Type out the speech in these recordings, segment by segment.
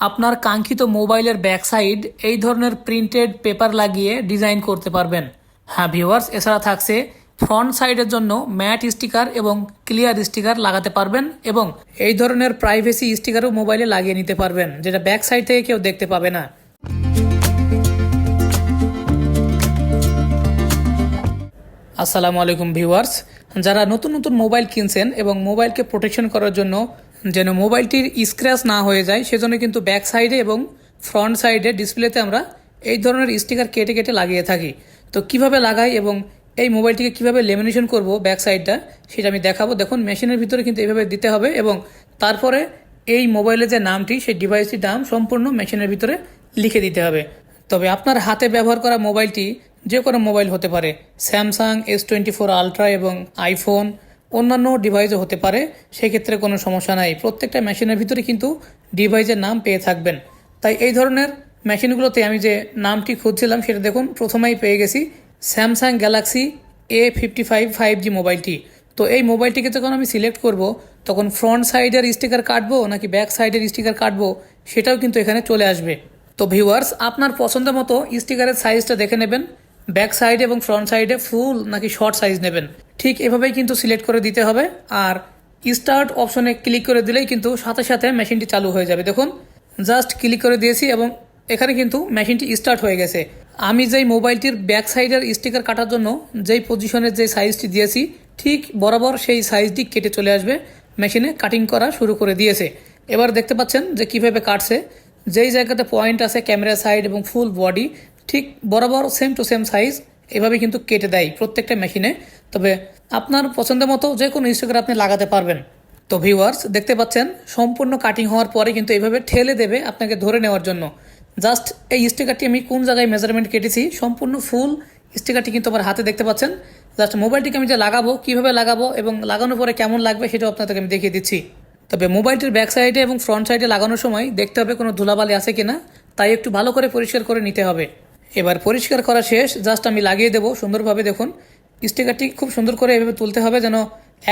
আপনার কাঙ্ক্ষিত মোবাইলের ব্যাক সাইড এই ধরনের প্রিন্টেড পেপার লাগিয়ে ডিজাইন করতে পারবেন। হ্যাঁ ভিউয়ার্স, এছাড়া থাকছে ফ্রন্ট সাইডের জন্য ম্যাট স্টিকার এবং ক্লিয়ার স্টিকার লাগাতে পারবেন এবং এই ধরনের প্রাইভেসি স্টিকারও মোবাইলে লাগিয়ে নিতে পারবেন, যেটা ব্যাক সাইড থেকে কেউ দেখতে পাবে না। আসসালামু আলাইকুম ভিউয়ার্স। যারা নতুন নতুন মোবাইল কিনছেন এবং মোবাইলকে প্রোটেকশন করার জন্য যেন মোবাইলটির স্ক্র্যাচ না হয়ে যায়, সেজন্য কিন্তু ব্যাক সাইডে এবং ফ্রন্ট সাইডে ডিসপ্লেতে আমরা এই ধরনের স্টিকার কেটে কেটে লাগিয়ে থাকি। তো কীভাবে লাগাই এবং এই মোবাইলটিকে কীভাবে লেমিনেশন করব ব্যাক সাইডটা সেটা আমি দেখাবো। দেখুন মেশিনের ভিতরে কিন্তু এভাবে দিতে হবে এবং তারপরে এই মোবাইলের যে নামটি, সেই ডিভাইসটির নাম সম্পূর্ণ মেশিনের ভিতরে লিখে দিতে হবে। তবে আপনার হাতে ব্যবহার করা মোবাইলটি যে কোনো মোবাইল হতে পারে। Samsung S twenty four ultra এবং আইফোন অন্যান্য ডিভাইসও হতে পারে, সেক্ষেত্রে কোনো সমস্যা নাই। প্রত্যেকটা মেশিনের ভিতরে কিন্তু ডিভাইসের নাম পেয়ে থাকবেন। তাই এই ধরনের মেশিনগুলোতে আমি যে নামটি খুঁজছিলাম, সেটা দেখুন, প্রথমেই পেয়ে গেছি Samsung Galaxy A fifty five five G মোবাইলটি তো এই মোবাইলটিকে যখন আমি সিলেক্ট করব, তখন ফ্রন্ট সাইডের স্টিকার কাটবো, নাকি ব্যাক সাইডের স্টিকার কাটবো, সেটাও কিন্তু এখানে চলে আসবে। তো ভিউয়ার্স আপনার পছন্দ মতো স্টিকারের সাইজটা দেখে নেবেন। ব্যাক সাইড এবং ফ্রন্ট সাইডে ফুল নাকি শর্ট সাইজ নেবেন। ঠিক এভাবেই কিন্তু সিলেক্ট করে দিতে হবে। আর স্টার্ট অপশনে ক্লিক করে দিলেই কিন্তু সাথে সাথে মেশিনটি চালু হয়ে যাবে। দেখুন জাস্ট ক্লিক করে দিয়েছি এবং এখানে কিন্তু মেশিনটি স্টার্ট হয়ে গেছে। আমি যেই মোবাইলটির ব্যাক সাইডের স্টিকার কাটার জন্য যেই পজিশনের যে সাইজটি দিয়েছি, ঠিক বরাবর সেই সাইজটি কেটে চলে আসবে। মেশিনে কাটিং করা শুরু করে দিয়েছে। এবার দেখতে পাচ্ছেন যে কীভাবে কাটছে। যেই জায়গাতে পয়েন্ট আছে ক্যামেরা সাইড এবং ফুল বডি ঠিক বরাবর সেম টু সেম সাইজ এভাবে কিন্তু কেটে দেয় প্রত্যেকটা মেশিনে তবে আপনার পছন্দের মতো যে কোনো স্টিকার আপনি লাগাতে পারবেন। তো ভিউয়ার্স দেখতে পাচ্ছেন, সম্পূর্ণ কাটিং হওয়ার পরে কিন্তু এইভাবে ঠেলে দেবে আপনাকে ধরে নেওয়ার জন্য। জাস্ট এই স্টিকারটি আমি কোন জায়গায় মেজারমেন্ট কেটেছি, সম্পূর্ণ ফুল স্টিকারটি কিন্তু আমার হাতে দেখতে পাচ্ছেন। জাস্ট মোবাইলটিকে আমি যে লাগাবো, কীভাবে লাগাবো এবং লাগানোর পরে কেমন লাগবে সেটাও আপনাদেরকে আমি দেখিয়ে দিচ্ছি। তবে মোবাইলটির ব্যাক সাইডে এবং ফ্রন্ট সাইডে লাগানোর সময় দেখতে হবে কোনো ধুলাবালি আছে কি না তাই একটু ভালো করে পরিষ্কার করে নিতে হবে। এবার পরিষ্কার করা শেষ জাস্ট আমি লাগিয়ে দেবো, সুন্দরভাবে দেখুন। স্টিকারটি খুব সুন্দর করে এভাবে তুলতে হবে যেন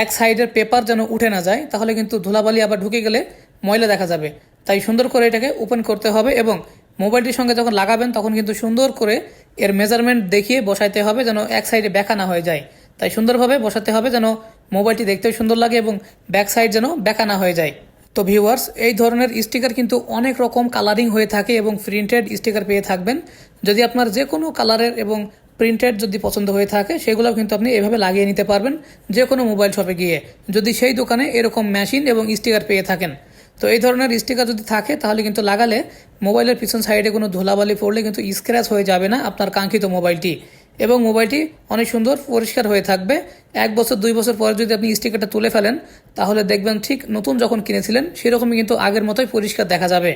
এক সাইডের পেপার যেন উঠে না যায়, তাহলে কিন্তু ধুলাবালি আবার ঢুকে গেলে ময়লা দেখা যাবে। তাই সুন্দর করে এটাকে ওপেন করতে হবে এবং মোবাইলটির সঙ্গে যখন লাগাবেন তখন কিন্তু সুন্দর করে এর মেজারমেন্ট দেখিয়ে বসাইতে হবে যেন এক সাইডে ব্যাকা না হয়ে যায়। তাই সুন্দরভাবে বসাতে হবে যেন মোবাইলটি দেখতেও সুন্দর লাগে এবং ব্যাক সাইড যেন ব্যাকা না হয়ে যায়। তো ভিউয়ার্স এই ধরনের স্টিকার কিন্তু অনেক রকম কালারিং হয়ে থাকে এবং প্রিন্টেড স্টিকার পেয়ে থাকবেন। যদি আপনার যে কোনো কালারের এবং প্রিন্টেড যদি পছন্দ হয়ে থাকে, সেগুলোও কিন্তু আপনি এভাবে লাগিয়ে নিতে পারবেন যে কোনো মোবাইল শপে গিয়ে। যদি সেই দোকানে এরকম মেশিন এবং স্টিকার পেয়ে থাকেন। তো এই ধরনের স্টিকার যদি থাকে, তাহলে কিন্তু লাগালে মোবাইলের পিছন সাইডে কোনো ধুলাবালি পড়লে কিন্তু স্ক্র্যাচ হয়ে যাবে না আপনার কাঙ্ক্ষিত মোবাইলটি এবং মোবাইলটি অনেক সুন্দর, পরিষ্কার হয়ে থাকবে। এক বছর, দুই বছর পরে যদি আপনি স্টিকারটা তুলে ফেলেন, তাহলে দেখবেন ঠিক নতুন যখন কিনেছিলেন, সেরকমই কিন্তু আগের মতোই পরিষ্কার দেখা যাবে।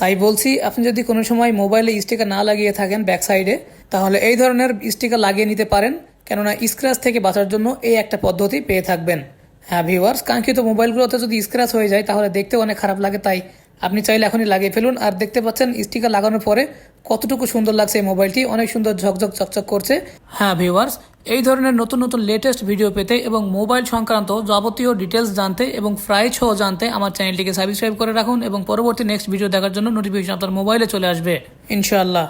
তাই বলছি, আপনি যদি কোনো সময় মোবাইলে স্টিকার না লাগিয়ে থাকেন ব্যাক সাইডে, তাহলে এই ধরনের স্টিকার লাগিয়ে নিতে পারেন, কেননা স্ক্র্যাচ থেকে বাঁচার জন্য এই একটা পদ্ধতি পেয়ে থাকবেন। হ্যাঁ ভিউয়ার্স কাঙ্ক্ষিত মোবাইলগুলোতে যদি স্ক্র্যাচ হয়ে যায়, তাহলে দেখতে অনেক খারাপ লাগে, তাই আপনি চাইলে এখনই লাগিয়ে ফেলুন। আর দেখতে পাচ্ছেন স্টিকার লাগানোর পরে কতটুকু সুন্দর লাগছে এই মোবাইলটি অনেক সুন্দর ঝকঝক, চকচক করছে। হ্যাঁ ভিউয়ার্স এই ধরনের নতুন নতুন লেটেস্ট ভিডিও পেতে এবং মোবাইল সংক্রান্ত যাবতীয় ডিটেলস জানতে এবং প্রাইস সহ জানতে আমার চ্যানেলটিকে সাবস্ক্রাইব করে রাখুন এবং পরবর্তী নেক্সট ভিডিও দেখার জন্য নোটিফিকেশন আপনার মোবাইলে চলে আসবে। ইনশাআল্লাহ।